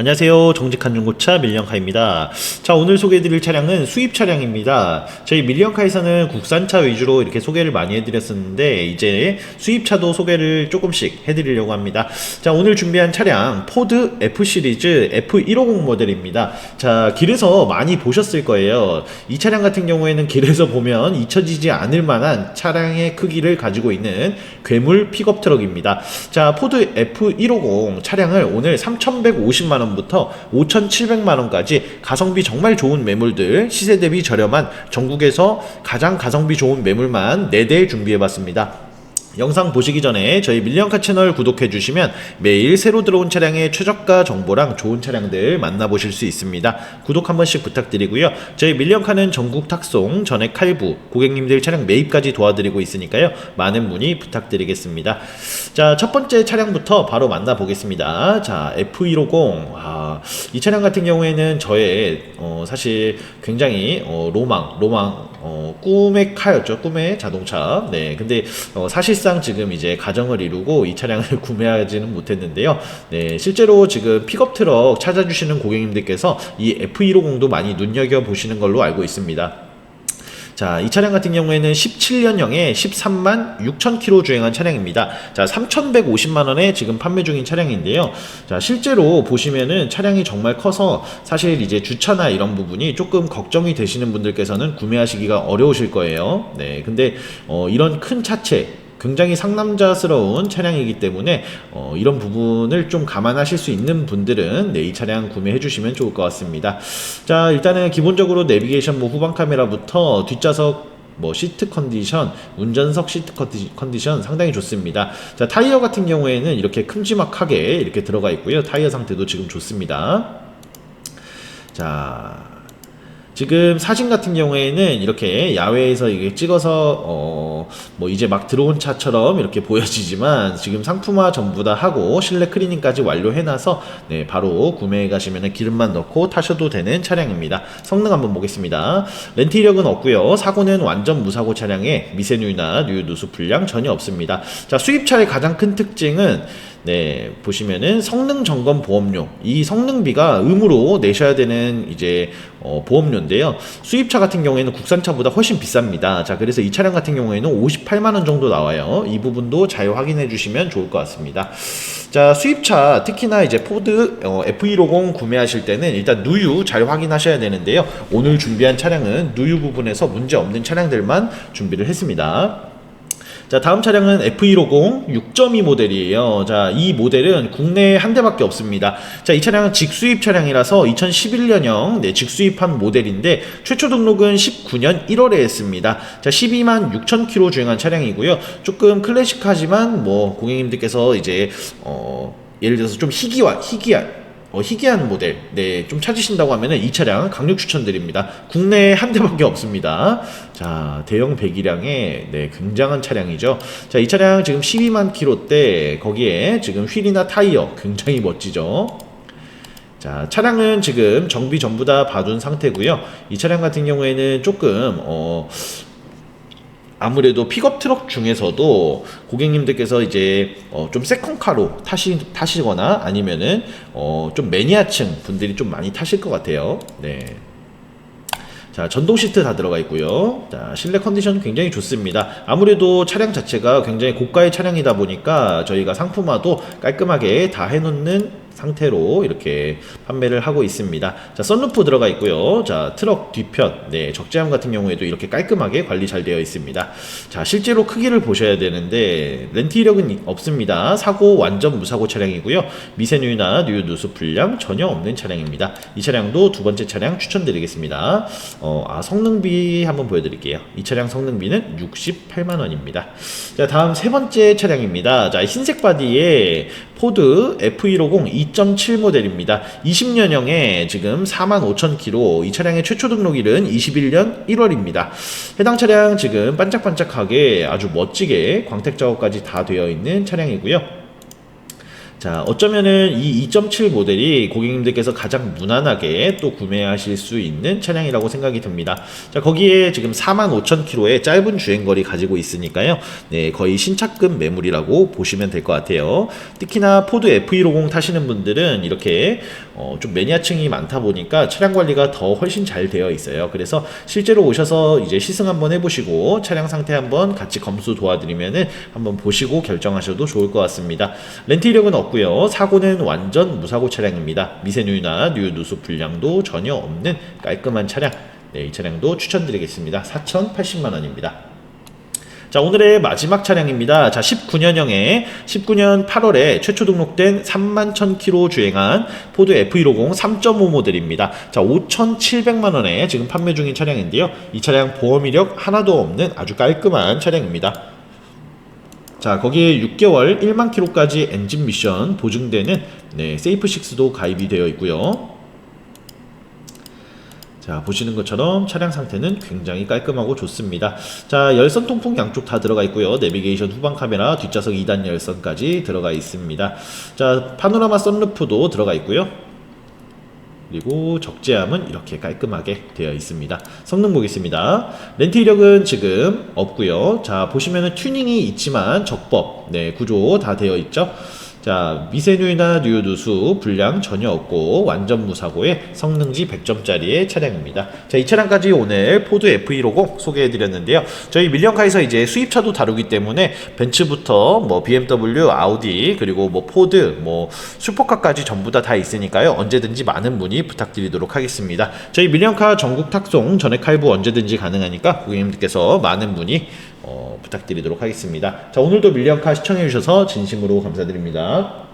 안녕하세요. 정직한 중고차 밀리언카입니다. 자, 오늘 소개해드릴 차량은 수입 차량입니다. 저희 밀리언카에서는 국산차 위주로 이렇게 소개를 많이 해드렸었는데, 이제 수입차도 소개를 조금씩 해드리려고 합니다. 자, 오늘 준비한 차량, 포드 F 시리즈 F150 모델입니다. 자, 길에서 많이 보셨을 거예요. 이 차량 같은 경우에는 길에서 보면 잊혀지지 않을 만한 차량의 크기를 가지고 있는 괴물 픽업 트럭입니다. 자, 포드 F150 차량을 오늘 3,150만 원 부터 5,700만 원까지 가성비 정말 좋은 매물들 시세 대비 저렴한 전국에서 가장 가성비 좋은 매물만 4대 준비해 봤습니다. 영상 보시기 전에 저희 밀리언카 채널 구독해 주시면 매일 새로 들어온 차량의 최저가 정보랑 좋은 차량들 만나보실 수 있습니다. 구독 한 번씩 부탁드리고요. 저희 밀리언카는 전국 탁송, 전액 할부, 고객님들 차량 매입까지 도와드리고 있으니까요. 많은 문의 부탁드리겠습니다. 자, 첫 번째 차량부터 바로 만나보겠습니다. 자, F150. 아, 이 차량 같은 경우에는 저의 어, 사실 굉장히 어, 로망, 로망, 어, 꿈의 카였죠. 꿈의 자동차. 네. 근데 어, 사실상 지금 이제 가정을 이루고 이 차량을 구매하지는 못했는데요. 네. 실제로 지금 픽업 트럭 찾아주시는 고객님들께서 이 F150도 많이 눈여겨 보시는 걸로 알고 있습니다. 자, 이 차량 같은 경우에는 17년형에 13만 6천 킬로 주행한 차량입니다. 자, 3,150만 원에 지금 판매 중인 차량인데요. 자, 실제로 보시면은 차량이 정말 커서 사실 이제 주차나 이런 부분이 조금 걱정이 되시는 분들께서는 구매하시기가 어려우실 거예요. 네, 근데 어, 이런 큰 차체 굉장히 상남자스러운 차량이기 때문에 어, 이런 부분을 좀 감안하실 수 있는 분들은 네, 이 차량 구매해 주시면 좋을 것 같습니다. 자, 일단은 기본적으로 내비게이션 뭐 후방 카메라부터 뒷좌석 뭐 시트 컨디션, 운전석 시트 컨디- 컨디션 상당히 좋습니다. 자, 타이어 같은 경우에는 이렇게 큼지막하게 이렇게 들어가 있고요. 타이어 상태도 지금 좋습니다. 자, 지금 사진 같은 경우에는 이렇게 야외에서 이게 찍어서 어 뭐 이제 막 들어온 차처럼 이렇게 보여지지만 지금 상품화 전부 다 하고 실내 클리닝까지 완료해놔서 네 바로 구매해 가시면 기름만 넣고 타셔도 되는 차량입니다. 성능 한번 보겠습니다. 렌트 이력은 없고요. 사고는 완전 무사고 차량에 미세누유나 누유 누수 불량 전혀 없습니다. 자 수입차의 가장 큰 특징은 네, 보시면은 성능 점검 보험료. 이 성능비가 의무로 내셔야 되는 이제 어, 보험료인데요. 수입차 같은 경우에는 국산차보다 훨씬 비쌉니다. 자, 그래서 이 차량 같은 경우에는 58만 원 정도 나와요. 이 부분도 잘 확인해 주시면 좋을 것 같습니다. 자, 수입차 특히나 이제 포드 어, F150 구매하실 때는 일단 누유 잘 확인하셔야 되는데요. 오늘 준비한 차량은 누유 부분에서 문제 없는 차량들만 준비를 했습니다. 자, 다음 차량은 F150 6.2 모델이에요. 자, 이 모델은 국내에 한 대밖에 없습니다. 자, 이 차량은 직수입 차량이라서 2011년형 네, 직수입한 모델인데 최초 등록은 19년 1월에 했습니다. 자, 12만 6천 킬로 주행한 차량이고요. 조금 클래식하지만 뭐 고객님들께서 이제 어 예를 들어서 좀 희귀한 희귀한 어, 희귀한 모델, 네, 좀 찾으신다고 하면은 이 차량 강력 추천드립니다. 국내에 한 대밖에 없습니다. 자, 대형 배기량의, 네, 굉장한 차량이죠. 자, 이 차량 지금 12만 킬로대, 거기에 지금 휠이나 타이어 굉장히 멋지죠. 자, 차량은 지금 정비 전부 다 봐둔 상태고요. 이 차량 같은 경우에는 조금, 어, 아무래도 픽업 트럭 중에서도 고객님들께서 이제 어, 좀 세컨카로 타시, 타시거나 아니면은 어, 좀 매니아층 분들이 좀 많이 타실 것 같아요. 네. 자, 전동 시트 다 들어가 있고요. 자, 실내 컨디션 굉장히 좋습니다. 아무래도 차량 자체가 굉장히 고가의 차량이다 보니까 저희가 상품화도 깔끔하게 다 해놓는 상태로 이렇게 판매를 하고 있습니다. 자, 썬루프 들어가 있고요. 자, 트럭 뒤편, 네, 적재함 같은 경우에도 이렇게 깔끔하게 관리 잘 되어 있습니다. 자, 실제로 크기를 보셔야 되는데 렌트 이력은 없습니다. 사고 완전 무사고 차량이고요. 미세누유나 누유 누수 불량 전혀 없는 차량입니다. 이 차량도 두 번째 차량 추천드리겠습니다. 어, 아, 성능비 한번 보여드릴게요. 이 차량 성능비는 68만 원입니다. 자, 다음 세 번째 차량입니다. 자, 흰색 바디에 포드 F150 2.7 모델입니다. 20년형에 지금 4만 5천 킬로. 이 차량의 최초 등록일은 21년 1월입니다. 해당 차량 지금 반짝반짝하게 아주 멋지게 광택 작업까지 다 되어 있는 차량이고요. 자, 어쩌면은 이 2.7 모델이 고객님들께서 가장 무난하게 또 구매하실 수 있는 차량이라고 생각이 듭니다. 자, 거기에 지금 45,000km의 짧은 주행거리 가지고 있으니까요. 네, 거의 신차급 매물이라고 보시면 될 것 같아요. 특히나 포드 F150 타시는 분들은 이렇게 어, 좀 매니아층이 많다 보니까 차량 관리가 더 훨씬 잘 되어 있어요. 그래서 실제로 오셔서 이제 시승 한번 해보시고 차량 상태 한번 같이 검수 도와드리면은 한번 보시고 결정하셔도 좋을 것 같습니다. 렌트 이력은 없 고요. 사고는 완전 무사고 차량입니다. 미세누유나 누유 누수 불량도 전혀 없는 깔끔한 차량. 네, 이 차량도 추천드리겠습니다. 4,080만 원입니다. 자, 오늘의 마지막 차량입니다. 자, 19년형에 19년 8월에 최초 등록된 3만 1000km 주행한 포드 F150 3.5 모델입니다. 자, 5,700만 원에 지금 판매 중인 차량인데요. 이 차량 보험 이력 하나도 없는 아주 깔끔한 차량입니다. 자, 거기에 6개월 1만 킬로까지 엔진 미션 보증되는 네, 세이프6도 가입이 되어 있고요. 자 보시는 것처럼 차량 상태는 굉장히 깔끔하고 좋습니다. 자 열선 통풍 양쪽 다 들어가 있고요. 내비게이션 후방 카메라 뒷좌석 2단 열선까지 들어가 있습니다. 자 파노라마 썬루프도 들어가 있고요 그리고 적재함은 이렇게 깔끔하게 되어 있습니다. 성능 보겠습니다. 렌트 이력은 지금 없고요. 자 보시면은 튜닝이 있지만 적법 네 구조 다 되어 있죠 자, 미세누이나 누유누수 불량 전혀 없고 완전 무사고의 성능지 100점짜리의 차량입니다. 자, 이 차량까지 오늘 포드 F150 소개해 드렸는데요. 저희 밀리언카에서 이제 수입차도 다루기 때문에 벤츠부터 뭐 BMW, 아우디, 그리고 뭐 포드, 뭐 슈퍼카까지 전부 다 다 있으니까요. 언제든지 많은 문의 부탁드리도록 하겠습니다. 저희 밀리언카 전국 탁송 전액 할부 언제든지 가능하니까 고객님들께서 많은 문의 어, 부탁드리도록 하겠습니다. 자, 오늘도 밀리언카 시청해 주셔서 진심으로 감사드립니다.